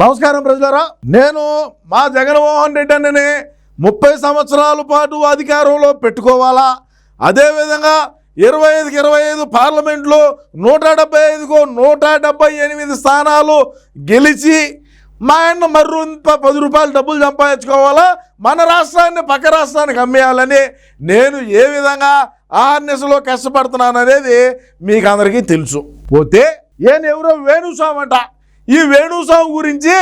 నమస్కారం ప్రజలరా. నేను మా జగన్మోహన్ రెడ్డి అన్నని ముప్పై సంవత్సరాల పాటు అధికారంలో పెట్టుకోవాలా? అదేవిధంగా ఇరవై ఐదుకి ఇరవై ఐదు పార్లమెంట్లో నూట డెబ్బై ఐదుకు నూట డెబ్బై ఎనిమిది స్థానాలు గెలిచి మా ఆయన మర్రు పది రూపాయలు డబ్బులు సంపాదించుకోవాలా? మన రాష్ట్రాన్ని పక్క రాష్ట్రానికి అమ్మేయాలని నేను ఏ విధంగా ఆర్నెస్లో కష్టపడుతున్నాను అనేది మీకు అందరికీ తెలుసు. పోతే ఈయన ఎవరో వేణుస్వామి అంట. ఈ వేణుస్వామి గురించి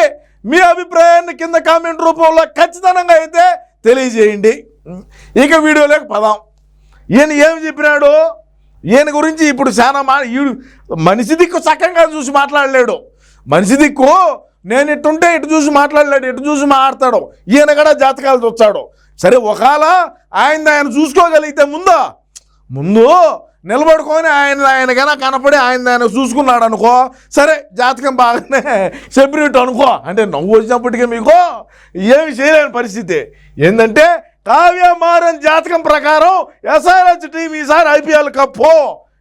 మీ అభిప్రాయాన్ని కింద కామెంట్ రూపంలో ఖచ్చితంగా అయితే తెలియజేయండి. ఇక వీడియోలోకి పదాం. ఈయన ఏమి చెప్పినాడు ఈయన గురించి ఇప్పుడు చాలా మా మనిషి దిక్కు చక్కగా చూసి మాట్లాడలేడు. మనిషి దిక్కు నేను ఇటుంటే ఇటు చూసి మాట్లాడలేడు ఇటు చూసి మాట్లాడతాడు. ఈయన కూడా జాతకాలు చూస్తాడు. సరే ఒకవేళ ఆయన ఆయన చూసుకోగలిగితే ముందు ముందు నిలబడుకొని ఆయన ఆయనకైనా కనపడి ఆయన ఆయన చూసుకున్నాడు అనుకో సరే జాతకం బాగానే సెపరేట్ అనుకో. అంటే నవ్వు వచ్చినప్పటికీ మీకు ఏమి చేయలేని పరిస్థితి. ఏంటంటే కావ్యమారన్ జాతకం ప్రకారం ఎస్ఆర్హెచ్ టీం ఈసారి ఐపీఎల్ కప్పు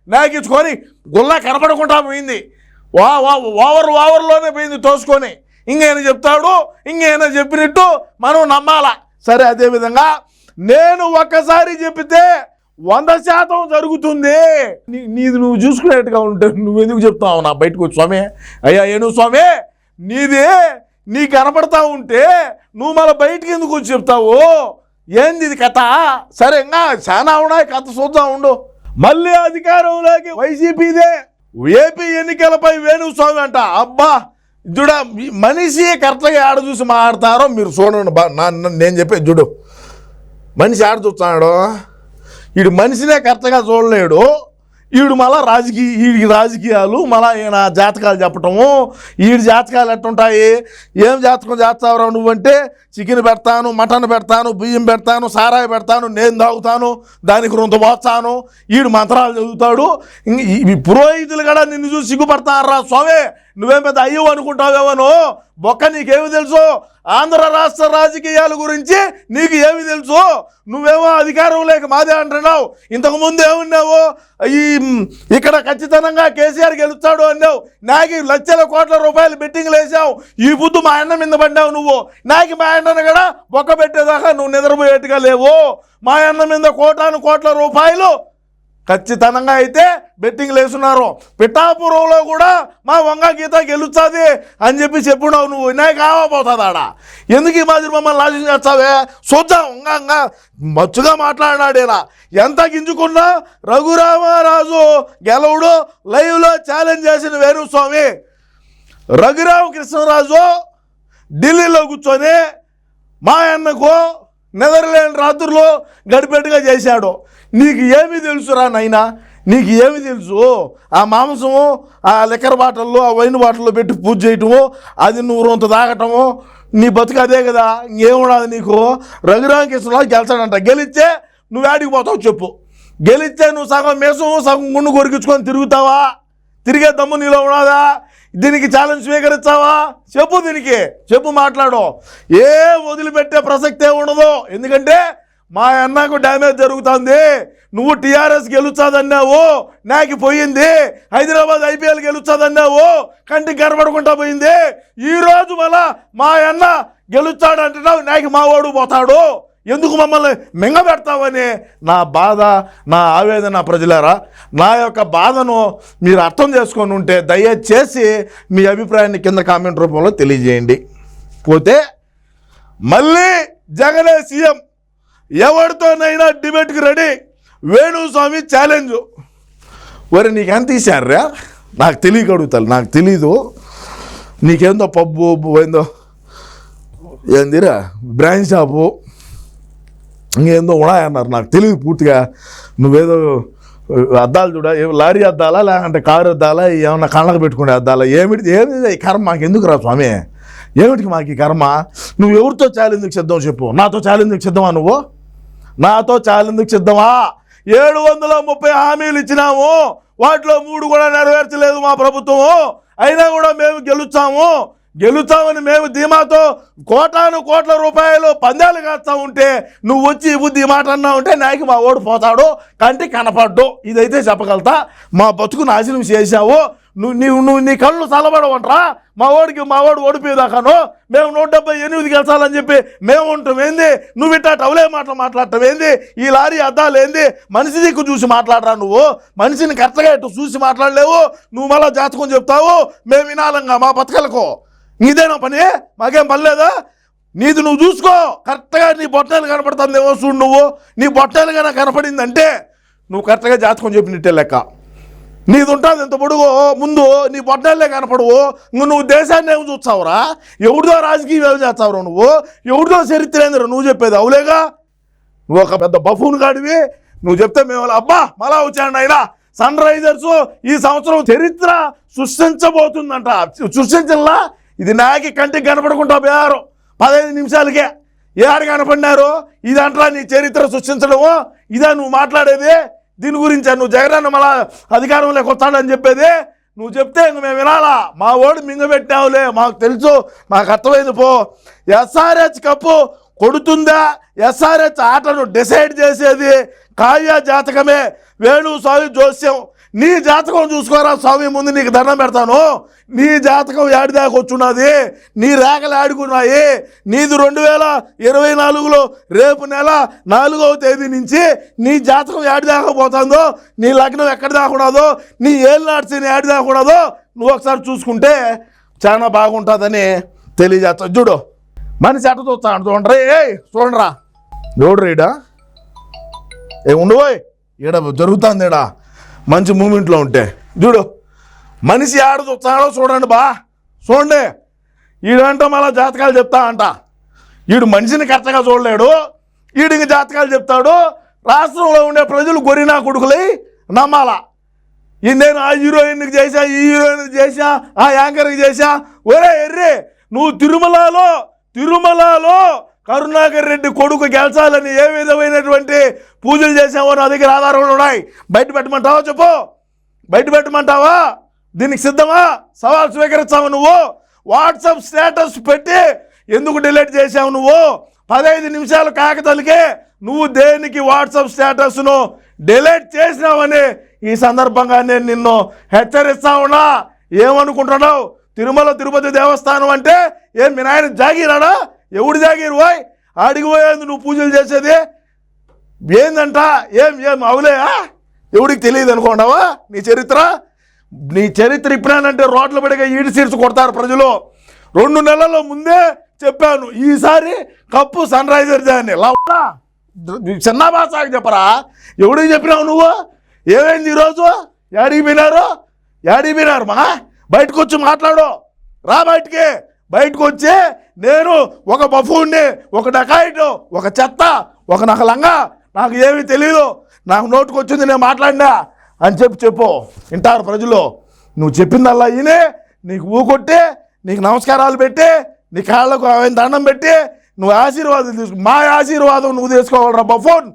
నాకించుకొని గుల్లా కనపడకుండా పోయింది. వా వా ఓవర్ ఓవర్లోనే పోయింది తోసుకొని. ఇంకేనా చెప్తాడు ఇంకేనా చెప్పినట్టు మనం నమ్మాలా. సరే అదేవిధంగా నేను ఒక్కసారి చెప్తే వంద శాతం జరుగుతుంది. నీ నీది నువ్వు చూసుకునేట్టుగా ఉంటే నువ్వు ఎందుకు చెప్తావు నా బయటకు వచ్చి స్వామి. అయ్యా ఏను స్వామి? నీది నీ కనపడతా ఉంటే నువ్వు మళ్ళీ బయటికి ఎందుకు వచ్చి చెప్తావు? ఏంది ఇది కథ? సరే ఇంకా చాలా ఉన్నాయి కథ చూద్దాం ఉండు. మళ్ళీ అధికారంలోకి వైసీపీదే. ఏపీ ఎన్నికలపై వేణుస్వామి అంట అబ్బా చూడ మీ- మనిషి కరెక్ట్గా ఆడ చూసి మాట్లాడతారో మీరు చూడండి నేను చెప్పే చూడు. మనిషి ఆడ చూస్తున్నాడు? వీడు మనిషినే కరెక్ట్గా చూడలేడు. వీడు మళ్ళా రాజకీయ వీడికి రాజకీయాలు మళ్ళా ఈయన జాతకాలు చెప్పటము. వీడి జాతకాలు ఎట్టుంటాయి? ఏం జాతకం చేస్తావురా నువ్వంటే? చికెన్ పెడతాను మటన్ పెడతాను బియ్యం పెడతాను సారాయి పెడతాను నేను తాగుతాను దానికి రొంత పోస్తాను. వీడు మంత్రాలు చదువుతాడు. ఇంక ఈ పురోహితులు కూడా నిన్ను చూసి సిగ్గుపడతారా స్వామి? నువ్వేం పెద్ద అయ్యో అనుకుంటావేమో బొక్క నీకేమి తెలుసు? ఆంధ్ర రాష్ట్ర రాజకీయాల గురించి నీకు ఏమి తెలుసు? నువ్వేమో అధికారం లేక మాదే అంటున్నావు. ఇంతకుముందు ఏమున్నావు? ఈ ఇక్కడ ఖచ్చితంగా కేసీఆర్ గెలుస్తాడు అన్నావు. నాకు లక్షల కోట్ల రూపాయలు బెట్టింగ్లు వేసావు. ఈ బుద్ధు మా అన్న మీద పడ్డావు నువ్వు. నాకు మా అన్నను కూడా బొక్క పెట్టేదాకా నువ్వు నిద్రపోయేట్టుగా లేవు. మా అన్న మీద కోటాను కోట్ల రూపాయలు ఖచ్చితంగా అయితే బెట్టింగ్ లేస్తున్నారు. పిఠాపురంలో కూడా మా వంగ గీత గెలుస్తుంది అని చెప్పి చెప్పున్నావు నువ్వు. వినాయక కావబోతుంది ఆడ. ఎందుకు ఈ మాదిరి మమ్మల్ని నాశనం చేస్తావే? చూద్దాం వంగంగా మచ్చుగా మాట్లాడినాడు ఈయన ఎంత గింజుకున్నా రఘురామరాజు గెలవుడు లైవ్లో ఛాలెంజ్ చేసిన వేణుస్వామి. రఘురామ కృష్ణరాజు ఢిల్లీలో కూర్చొని మా అన్నకు నెదర్లాండ్ రాత్రులు గడిపెట్టుగా చేశాడు. నీకు ఏమి తెలుసురా నాయనా నీకు ఏమి తెలుసు? ఆ మాంసము ఆ లిక్కర్ బాటల్లో ఆ వైన్ బాటల్లో పెట్టి పూజ చేయటము అది నువ్వు రొంత తాగటము నీ బతుకు అదే కదా ఇంకేముండదు నీకు? రఘురామకృష్ణరావు గెలిచాడంట. గెలిస్తే నువ్వు ఆడికి పోతావు చెప్పు. గెలిస్తే నువ్వు సగం మేసము సగం గుండు కొరికించుకొని తిరుగుతావా? తిరిగే దమ్ము నీలో ఉన్నదా? దీనికి ఛాలెంజ్ స్వీకరించావా చెప్పు దీనికి. చెప్పు మాట్లాడు. ఏ వదిలిపెట్టే ప్రసక్తే ఉండదు. ఎందుకంటే మా అన్నకు డ్యామేజ్ జరుగుతుంది. నువ్వు టీఆర్ఎస్ గెలుచాదన్నావు నాకు పోయింది. హైదరాబాద్ ఐపీఎల్ గెలుచాదన్నావు కంటికి కనబడకుండా పోయింది. ఈరోజు మళ్ళా మా అన్న గెలుచాడు అంటున్నావు నాకు మావాడు పోతాడు. ఎందుకు మమ్మల్ని మింగబెడతావని నా బాధ నా ఆవేదన ప్రజలారా? నా యొక్క బాధను మీరు అర్థం చేసుకొని ఉంటే దయచేసి మీ అభిప్రాయాన్ని కింద కామెంట్ రూపంలో తెలియజేయండి. పోతే మళ్ళీ జగనే సీఎం. ఎవరితోనైనా డిబేట్కి రెడీ. వేణుస్వామి ఛాలెంజ్. నీకు ఎంత తీశారా నాకు తెలియక అడుగుతాను నాకు తెలీదు. నీకేందో పబ్బు ఏందో? ఏందిరా? Branch shop. ఇంకేందో ఉన్నాయన్నారు నాకు తెలియదు పూర్తిగా. నువ్వేదో అద్దాలు చూడ లారీ అద్దాలా లేకంటే కారు అద్దాలా ఏమన్నా కళ్ళకు పెట్టుకునే అద్దాలా ఏమిటి ఏమి ఈ కర్మ మాకు ఎందుకు రా స్వామి? ఏమిటికి మాకు ఈ కర్మ? నువ్వు ఎవరితో ఛాలెంజ్కి సిద్ధం చెప్పు. నాతో ఛాలెంజ్కి సిద్ధమా నువ్వు? నాతో ఛాలెంజ్కి సిద్ధమా ఏడు వందల ముప్పై హామీలు ఇచ్చినాము. వాటిలో మూడు కూడా నెరవేర్చలేదు మా ప్రభుత్వము. అయినా కూడా మేము గెలుస్తాము. గెలుతావని మేము ధీమాతో కోటాను కోట్ల రూపాయలు పందాలు కాస్తా ఉంటే నువ్వు వచ్చి బుద్ధి మాట అన్నా ఉంటే నాయకు మా ఓడి పోతాడు కంటి కనపడ్డు. ఇదైతే చెప్పగలుగుతా. మా బతుకు నాశనం చేశావు. నువ్వు నువ్వు నువ్వు నీ కళ్ళు చల్లబడవంటరా. మా ఓడికి మా వాడు ఓడిపోయేదాకాను. మేము నూట డెబ్బై ఎనిమిది గెలిచాలని చెప్పి మేము ఉంటాం ఏంది? నువ్వు ఇట్టా టవలే మాటలు మాట్లాడటం ఏంది? ఈ లారీ అద్దాలు ఏంది? మనిషి దిక్కు చూసి మాట్లాడరా నువ్వు? మనిషిని కరెక్ట్గా ఇటు చూసి మాట్లాడలేవు. నువ్వు మళ్ళా జాతకం చెప్తావు. మేము వినాలంగా మా బతకలకు. నీదేనా పని? మాకేం పని లేదా? నీది నువ్వు చూసుకో. కరెక్ట్గా నీ బొట్టాలు కనపడుతుందేమో చూడు నువ్వు. నీ బొట్టాలు కనుక కనపడిందంటే నువ్వు కరెక్ట్గా జాతకం చెప్పినట్టే లెక్క. నీది ఉంటుంది ఇంత పొడుగు. ముందు నీ బొట్టాలే కనపడవు. నువ్వు నువ్వు దేశాన్ని ఏమి చూస్తావురా? ఎవరిదో రాజకీయం ఏమి చేస్తావురా నువ్వు? ఎవరిదో చరిత్ర ఏందిరా నువ్వు చెప్పేది? అవులేగా? నువ్వు ఒక పెద్ద బఫూన్ కాడివి నువ్వు చెప్తే మేము అబ్బా మళ్ళా వచ్చాడు ఆయన సన్ రైజర్స్ ఈ సంవత్సరం చరిత్ర సృష్టించబోతుందంట. సృష్టించలా ఇది నాకి కంటికి కనపడకుండా పోయారు పదహైదు నిమిషాలకే ఏడు కనపడినారు ఇదంట్రా నీ చరిత్ర సృష్టించడము ఇదా నువ్వు మాట్లాడేది. దీని గురించి నువ్వు జగనన్న మళ్ళా అధికారంలోకి వస్తాడని చెప్పేది. నువ్వు చెప్తే ఇంక మేము వినాలా? మా ఓడి మింగబెట్టావులే మాకు తెలుసు మాకు అర్థమైంది పో. ఎస్ఆర్హెచ్ కప్పు కొడుతుందా? ఎస్ఆర్హెచ్ ఆటను డిసైడ్ చేసేది కావ్య జాతకమే. వేణు స్వామి జోస్యం నీ జాతకం చూసుకోరా స్వామి ముందు నీకు దండం పెడతాను. నీ జాతకం ఏడు దాకా వచ్చున్నది? నీ రేఖలు ఆడుకున్నాయి నీది రెండు వేల ఇరవై నాలుగులో రేపు నెల నాలుగవ తేదీ నుంచి నీ జాతకం ఏడు దాకా పోతుందో నీ లగ్నం ఎక్కడ దాకున్నదో నీ ఏళ్ళు నాడిచి ఏడు దాకున్నదో నువ్వు ఒకసారి చూసుకుంటే చాలా బాగుంటుందని తెలియజేస్తా. చూడు మనిషి ఎట్ట చూస్తాను చూడండి ఏ చూడరా. ఎవడు రీడా ఏ ఉండబోయ్ ఈడ జరుగుతుంది ఈడ. మంచి మూమెంట్లో ఉంటే. చూడు మనిషి ఆడ చూస్తాడో చూడండి బా. చూడండి. ఈడంటో మళ్ళీ జాతకాలు చెప్తా అంట. ఈడు మనిషిని కరెక్ట్గా చూడలేడు. ఈడికి జాతకాలు చెప్తాడు. రాష్ట్రంలో ఉండే ప్రజలు గొరినా కొడుకులై నమ్మాలా? ఈ నేను ఆ హీరోయిన్కి చేశా ఈ హీరోయిన్కి చేశా ఆ యాంకర్కి చేశా. ఒరే ఎర్రే నువ్వు తిరుమలలో తిరుమలలో కరుణాకర్ రెడ్డి కొడుకు గెలిచాలని ఏ విధమైనటువంటి పూజలు చేసావో నా దగ్గర ఆధారాలు ఉన్నాయి. బయట పెట్టమంటావా చెప్పు? బయట పెట్టమంటావా? దీనికి సిద్ధమా? సవాల్ స్వీకరిస్తావు నువ్వు. వాట్సాప్ స్టేటస్ పెట్టి ఎందుకు డిలీట్ చేసావు నువ్వు? పదహైదు నిమిషాలు కాకతలికే నువ్వు దేనికి వాట్సాప్ స్టేటస్ను డిలీట్ చేసినావని ఈ సందర్భంగా నేను నిన్ను హెచ్చరిస్తా ఉన్నా. ఏమనుకుంటున్నావు? తిరుమల తిరుపతి దేవస్థానం అంటే ఏం? మీ నాయన జాగీరాడా? ఎవడు జాగీరు? వాయ్ ఆడికి పోయేది నువ్వు పూజలు చేసేది? ఏందంట? ఏం ఏం అవులేయా ఎవడికి తెలియదు అనుకోండావా నీ చరిత్ర? నీ చరిత్ర ఇప్పుడేనంటే రోడ్ల పడిగా ఈడి సీడ్స్ కొడతారు ప్రజలు. రెండు నెలల ముందే చెప్పాను ఈసారి కప్పు సన్ రైజర్ దాన్ని. లవడా చిన్న భాషకి చెప్పరా? ఎవడికి చెప్పినావు నువ్వు? ఏమైంది ఈరోజు యాడికి పోయినారు యాడికి పోయినారు మా బయటకు వచ్చి మాట్లాడు. రా బయటికి. బయటకు వచ్చి నేను ఒక బఫూన్ని ఒక డకాయిట్ ఒక చెత్త ఒక నకలంగా నాకు ఏమీ తెలియదు నాకు నోటుకు వచ్చింది నేను మాట్లాడినా. అని చెప్పి చెప్పు. వింటారు ప్రజలు నువ్వు చెప్పిందల్లా ఈయనే నీకు ఊకొట్టి నీకు నమస్కారాలు పెట్టి నీ కాళ్ళకు ఆయన దండం పెట్టి నువ్వు ఆశీర్వాదం తీసుకు మా ఆశీర్వాదం నువ్వు తీసుకోవాలరా బఫోన్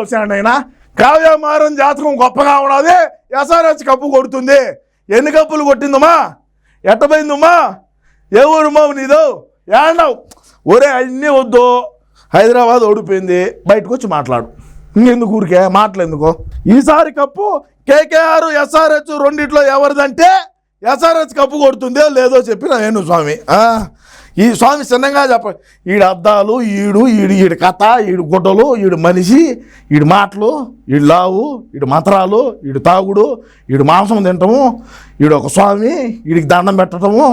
వచ్చాడు అయినా కావ్యమారం జాతకం గొప్పగా ఉన్నది. ఎస్ఆర్హెచ్ కప్పు కొడుతుంది. ఎన్ని కప్పులు కొట్టిందమ్మా? ఎట్టపోయిందమ్మా ఏ ఊరుమా నీదో? ఏడవు ఒరే అన్నీ వద్దు. హైదరాబాద్ ఓడిపోయింది బయటకు వచ్చి మాట్లాడు. ఇంకెందుకు ఊరికే? మాటలెందుకు ఈసారి కప్పు కేకేఆర్ ఎస్ఆర్హెచ్ రెండిట్లో ఎవరిదంటే ఎస్ఆర్హెచ్ కప్పు కొడుతుందో లేదో చెప్పిన నేను స్వామి. ఈ స్వామి చిన్నగా చెప్ప ఈడు అద్దాలు ఈడు ఈడు ఈడు కథ ఈడు గుడ్డలు ఈడు మనిషి ఈడు మాటలు ఈడు లావు ఈడు మంత్రాలు ఈడు తాగుడు ఈడు మాంసం తింటము ఈడు ఒక స్వామి ఈడికి దండం పెట్టడము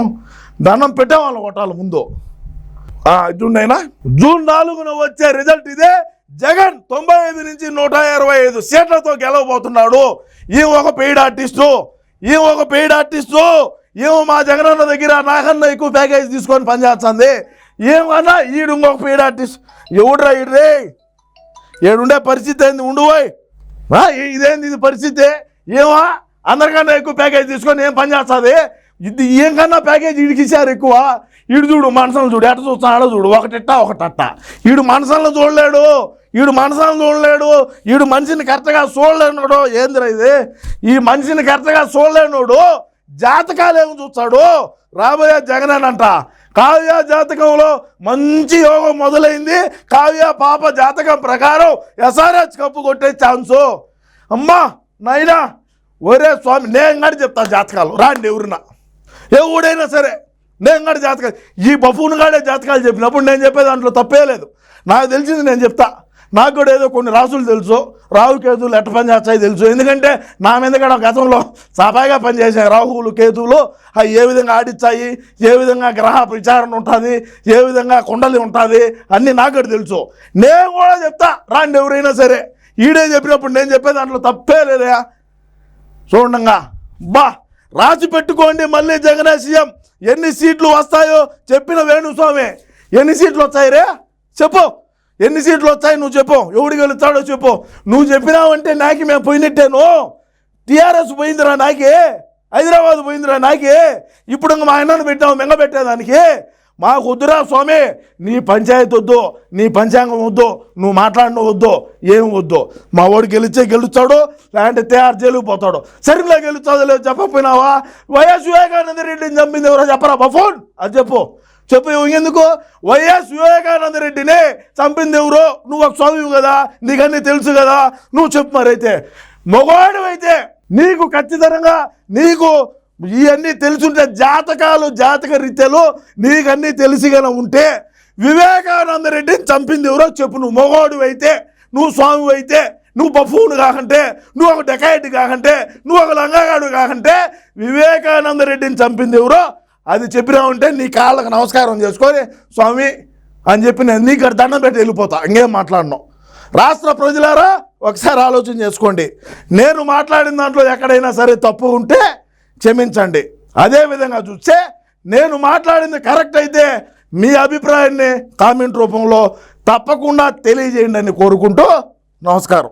దండం పెట్టేవాళ్ళు కొట్టాలి ముందు. ఆ, జూన్ నాలుగున వచ్చే రిజల్ట్ ఇదే. జగన్ తొంభై ఐదు నుంచి నూట ఇరవై ఐదు సీట్లతో గెలవబోతున్నాడు. ఈ ఒక పెయిడ్ ఆర్టిస్టు ఈ ఒక పెయిడ్ ఆర్టిస్టు ఏమో మా జగనన్న దగ్గర నాకన్నా ఎక్కువ ప్యాకేజ్ తీసుకొని పనిచేస్తుంది ఏమన్నా ఈడు ఇంకొక పెయిడ్ ఆర్టిస్ట్. ఎవడురా ఈడ్రే ఏడుండే పరిస్థితి ఏంది? ఉండుబోయ్ ఇదేంది ఇది పరిస్థితి? ఏమా? అందరికన్నా ఎక్కువ ప్యాకేజ్ తీసుకొని ఏం పని చేస్తుంది? ఇది ఏం కన్నా ప్యాకేజ్ వీడికి ఎక్కువ? ఈడు చూడు మనసులను చూడు. ఎట్ట చూస్తున్నాడో చూడు. ఒకటిట్ట ఒకటట్ట. ఈడు మనసులను చూడలేడు. ఈడు మనసులను చూడలేడు. ఈడు మనిషిని కరెక్ట్గా చూడలేనుడు. ఏందిరా ఇది? ఈ మనిషిని కరెక్ట్గా చూడలేనోడు జాతకాలు ఏమి చూస్తాడు? రాబోయే జగనేనంట కావ్య జాతకంలో మంచి యోగం మొదలైంది. కావ్య పాప జాతకం ప్రకారం ఎస్ఆర్హెచ్ కప్పు కొట్టే ఛాన్సు అమ్మా నాయనా ఒరే స్వామి నేను కానీ చెప్తా జాతకాలు. రాండి ఎవరిన. ఎవడైనా సరే. నేను కూడా జాతకాలు ఈ బఫూన్ గాడే జాతకాలు చెప్పినప్పుడు నేను చెప్పే దాంట్లో తప్పే లేదు. నాకు తెలిసింది నేను చెప్తా. నాకు కూడా ఏదో కొన్ని రాసులు తెలుసు. రాహు కేతువులు ఎట్ట పని చేస్తాయి తెలుసు. ఎందుకంటే నా మీద కూడా గతంలో సఫాయిగా పనిచేసాయి రాహువులు కేతువులు. అవి ఏ విధంగా ఆడిచ్చాయి? ఏ విధంగా గ్రహ విచారణ ఉంటుంది? ఏ విధంగా కుండలి ఉంటుంది? అన్నీ నాకు కూడా తెలుసు. నేను కూడా చెప్తా. రాండి ఎవరైనా సరే. ఈడే చెప్పినప్పుడు నేను చెప్పే దాంట్లో తప్పే లేదయా చూడంగా బా. రాసి పెట్టుకోండి మళ్ళీ జగన్ సీఎం. ఎన్ని సీట్లు వస్తాయో చెప్పిన వేణుస్వామి. ఎన్ని సీట్లు వచ్చాయి రే? చెప్పు. ఎన్ని సీట్లు వచ్చాయి నువ్వు చెప్పు. ఎవడు గెలుస్తాడో చెప్పు. నువ్వు చెప్పినావంటే నాకి మేము పోయినట్టేను? టీఆర్ఎస్ పోయిందిరా నాకే. హైదరాబాద్ పోయిందిరా నాకే. ఇప్పుడు ఇంక మా అన్నను పెట్టాము మెంగ పెట్టేదానికి. మాకు వద్దురా స్వామి నీ పంచాయతీ వద్దు నీ పంచాంగం వద్దు నువ్వు మాట్లాడిన వద్దు ఏం వద్దు. మా వాడు గెలిచే గెలుస్తాడు లేదంటే తయారు చేయలేకపోతాడు సరిగ్గా గెలుస్తాదో లేదో చెప్పకపోయినావా? వైఎస్ వివేకానంద రెడ్డిని చంపింది ఎవరో చెప్పరా బఫోన్ అది చెప్పు. చెప్పు ఎందుకు? వైఎస్ వివేకానంద రెడ్డినే చంపింది ఎవరో? నువ్వు ఒక స్వామి కదా నీకన్నీ తెలుసు కదా. నువ్వు చెప్పు మరైతే. మగవాడు అయితే నీకు ఖచ్చితంగా నీకు ఇవన్నీ తెలుసుంటే జాతకాలు జాతక రీత్యాలు నీకన్నీ తెలిసి గల ఉంటే వివేకానంద రెడ్డిని చంపింది ఎవరో చెప్పు నువ్వు మగవాడు అయితే నువ్వు స్వామి అయితే నువ్వు బఫూను కాకంటే నువ్వు ఒక డెకాయిట్ కాకంటే నువ్వు ఒక లంగాగాడు కాకంటే వివేకానంద రెడ్డిని చంపింది ఎవరో అది చెప్పినావంటే నీ కాళ్ళకు నమస్కారం చేసుకొని స్వామి అని చెప్పి నేను నీకు దండం పెట్టి వెళ్ళిపోతా. ఇంకేం మాట్లాడినావు రాష్ట్ర ప్రజలారా ఒకసారి ఆలోచన చేసుకోండి. నేను మాట్లాడిన దాంట్లో ఎక్కడైనా సరే తప్పు ఉంటే క్షమించండి. అదేవిధంగా చూస్తే నేను మాట్లాడింది కరెక్ట్ అయితే మీ అభిప్రాయాన్ని కామెంట్ రూపంలో తప్పకుండా తెలియజేయండి అని కోరుకుంటూ నమస్కారం.